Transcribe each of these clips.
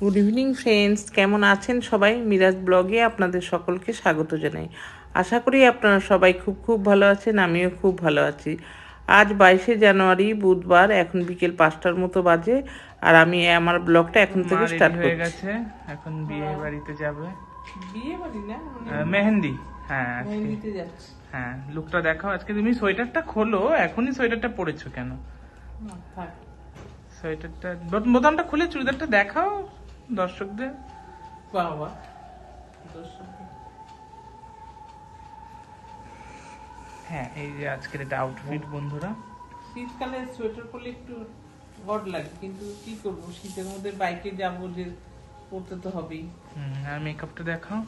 Good evening friends কেমন আছেন সবাই? মিরাজ ব্লগে আপনাদের সকলকে স্বাগত জানাই। আশা করি আপনারা সবাই খুব খুব ভালো আছেন আমিও খুব ভালো আছি। আজ বাইশে জানুয়ারি বুধবার এখন বিকেল পাঁচটার মতো বাজে আর আমি আমার ব্লগটা এখন থেকে স্টার্ট হয়ে গেছে এখন বিয়ে বাড়িতে যাবে। বিয়ে বাড়ি না? মেহেন্দি। হ্যাঁ মেহেন্দিতে যাচ্ছি। হ্যাঁ লুকটা দেখাও। আজকে তুমি সোয়েটারটা খোলো এখনই সোয়েটারটা পরেছো কেন? সোয়েটারটা বোত- বোতামটা খুলে চুড়িদারটা দেখাও। দর্শকদের? বাবা হ্যাঁ এই যে আজকের এটা আউটফিট বন্ধুরা। শীতকালে সোয়েটার পরলে একটু হট লাগে কিন্তু কি করব? শীতের মধ্যে বাইকে যাব যে পরতে তো হবেই। হুম, আর মেকআপটা দেখাও।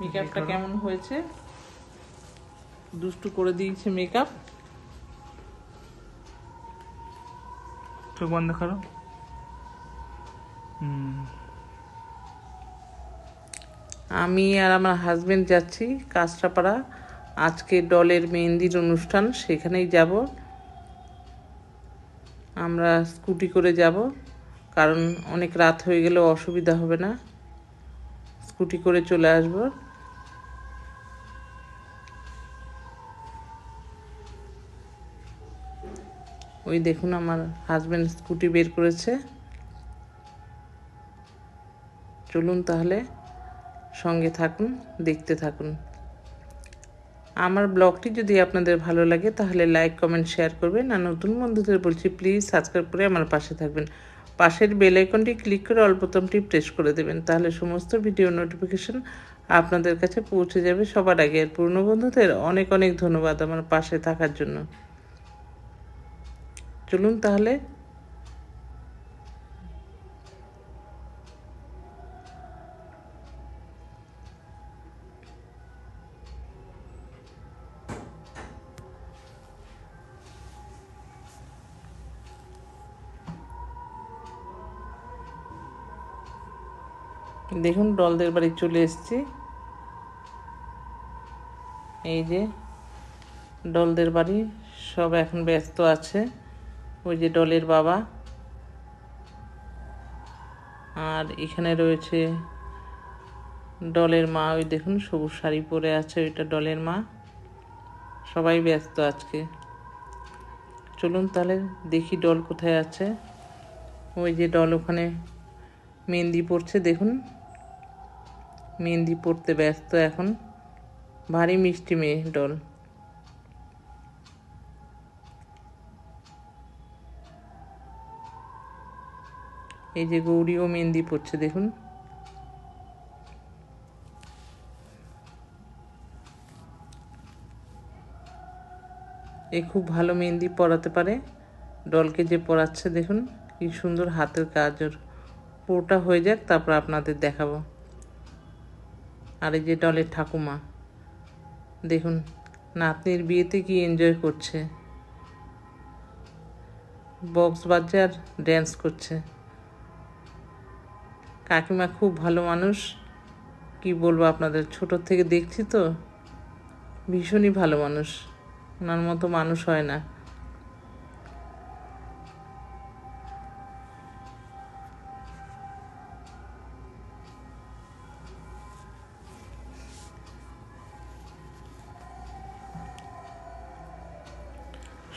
মেকআপটা কেমন হয়েছে? দুষ্টু করে দিয়েছে মেকআপ চোখ বন্ধ করো। আমি আর আমার হাজবেন্ড যাচ্ছি কাঁচরাপাড়া। আজকে ডলের মেহেন্দির অনুষ্ঠান, সেখানেই যাব। আমরা স্কুটি করে যাব, কারণ অনেক রাত হয়ে গেলেও অসুবিধা হবে না। স্কুটি করে চলে আসব। ওই দেখুন আমার হাজব্যান্ড স্কুটি বের করেছে। চলুন তাহলে সঙ্গে থাকুন, দেখতে থাকুন। আমার ব্লগটি যদি আপনাদের ভালো লাগে, তাহলে লাইক কমেন্ট শেয়ার করবেন। আর নতুন বন্ধুদের বলছি প্লিজ সাবস্ক্রাইব করে আমার পাশে থাকবেন। পাশের বেল আইকনটি ক্লিক করে অল্প বোতামটি প্রেস করে দেবেন। তাহলে সমস্ত ভিডিও নোটিফিকেশন আপনাদের কাছে পৌঁছে যাবে সবার আগে। আর পুরনো বন্ধুদের অনেক অনেক ধন্যবাদ আমার পাশে থাকার জন্য। চলুন তাহলে। দেখুন ডলদের বাড়ি চলে এসেছি। এই যে ডলদের বাড়ি, সব এখন ব্যস্ত আছে। ওই যে ডলের বাবা। আর এখানে রয়েছে ডলের মা। ওই দেখুন, সবুজ শাড়ি পরে আছে ওইটা ডলের মা। সবাই ব্যস্ত আজকে। চলুন তাহলে দেখি ডল কোথায় আছে। ওই যে ডল ওখানে মেহেন্দি পড়ছে দেখুন। মেহেন্দি পড়তে ব্যস্ত এখন। ভারী মিষ্টি মেয়ে ডল। এই যে গৌরীও মেহেন্দি পড়ছে, দেখুন। এ খুব ভালো মেহেন্দি পরাতে পারে। ডলকে যে পরাচ্ছে, দেখুন, কি সুন্দর হাতের কাজ। ওর পুরোটা হয়ে যাক, তারপর আপনাদের দেখাবো। আর এই যে ডলের ঠাকুমা, দেখুন, নাতনির বিয়েতে কি এনজয় করছে। বক্স বাজার ড্যান্স করছে। কাকিমা খুব ভালো মানুষ। কি বলব আপনাদের, ছোট থেকে দেখছি তো, ভীষণই ভালো মানুষ। ওনার মতো মানুষ হয় না।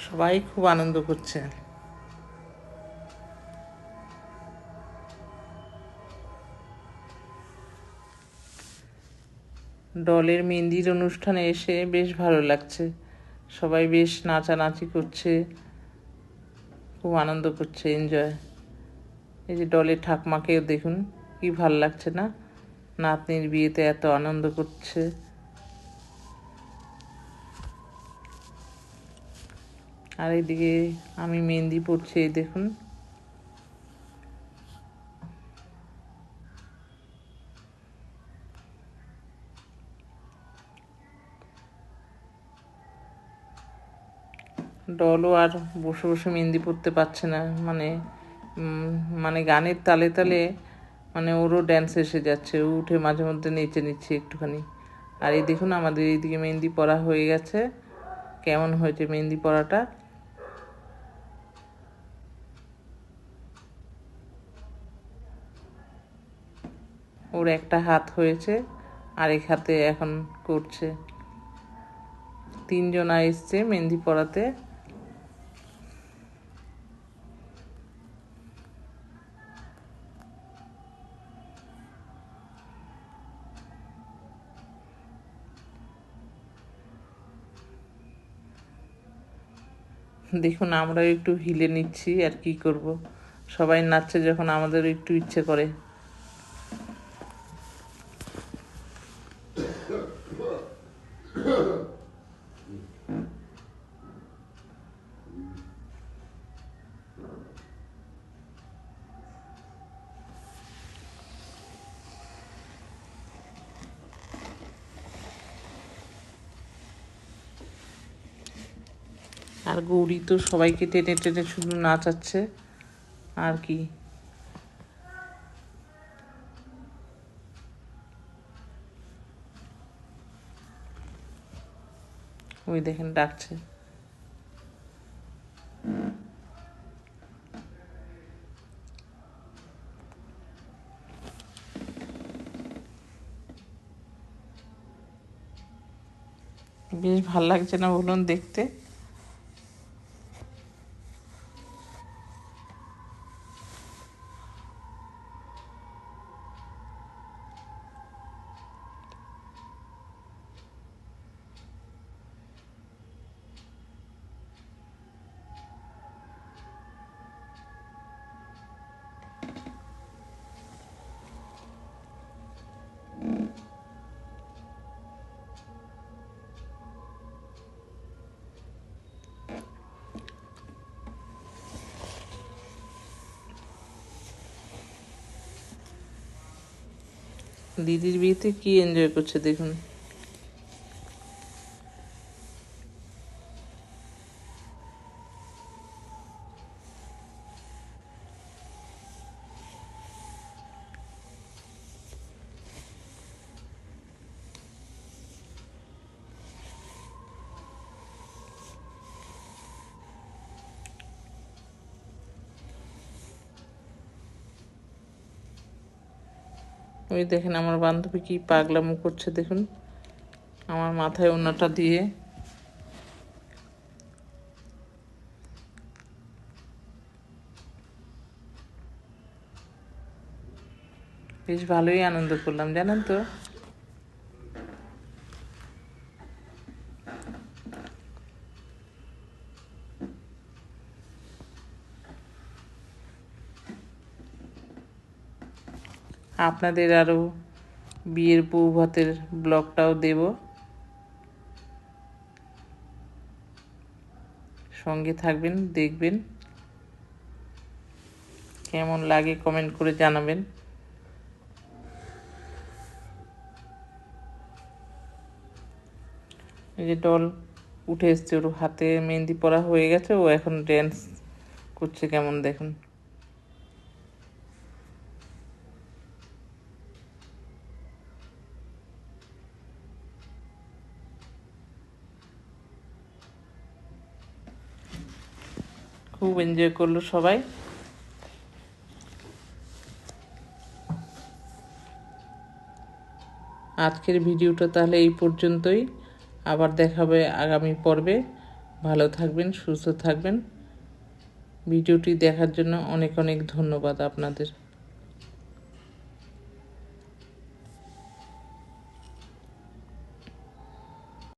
সবাই খুব আনন্দ করছে। ডলের মেহেন্দির অনুষ্ঠানে এসে বেশ ভালো লাগছে। সবাই বেশ নাচানাচি করছে। খুব আনন্দ করছে এনজয় এই যে ডলের ঠাকমাকেও দেখুন, কি ভালো লাগছে না? নাতনির বিয়েতে এত আনন্দ করছে। আর এইদিকে আমি মেহেন্দি পড়ছি এই দেখুন। ডলও আর বসে বসে মেহেন্দি পড়তে পারছে না। মানে মানে গানের তালে তালে মানে ওরও ড্যান্স এসে যাচ্ছে। ও উঠে মাঝে মধ্যে নেচে নিচ্ছে একটুখানি। আর এই দেখুন, আমাদের এইদিকে মেহেন্দি পরা হয়ে গেছে। কেমন হয়েছে মেহেন্দি পড়াটা ওর একটা হাত হয়েছে, আরেক হাতে এখন করছে। তিনজন এসছে মেহেন্দি পড়াতে দেখুন আমরা একটু হিলে নিচ্ছি আর কি করব। সবাই নাচছে যখন আমাদের একটু ইচ্ছে করে। আর গৌরী তো সবাইকে টেনে টেনে শুধু নাচাচ্ছে। আর কি? ওই দেখেন, ডাকছে। বেশ ভালো লাগছে না বলুন দেখতে। দিদির বিয়েতে কি এনজয় করছে দেখুন ওই দেখেন আমার বান্ধবী কি পাগলামো করছে, দেখুন। আমার মাথায় ওনাটা দিয়ে। বেশ ভালোই আনন্দ করলাম, জানেন তো? আপনাদের আরও বিয়ের বউ ভাতের ব্লগটাও দেব। সঙ্গে থাকবেন, দেখবেন। কেমন লাগে কমেন্ট করে জানাবেন। এই যে ডল উঠে এসছে, ওর হাতে মেহেন্দি পরা হয়ে গেছে, ও এখন ড্যান্স করছে কেমন দেখুন। খুব এনজয় করল সবাই। আজকের ভিডিওটা তাহলে এই পর্যন্তই। আবার দেখাবে আগামী পর্বে। ভালো থাকবেন, সুস্থ থাকবেন। ভিডিওটি দেখার জন্য অনেক অনেক ধন্যবাদ আপনাদের।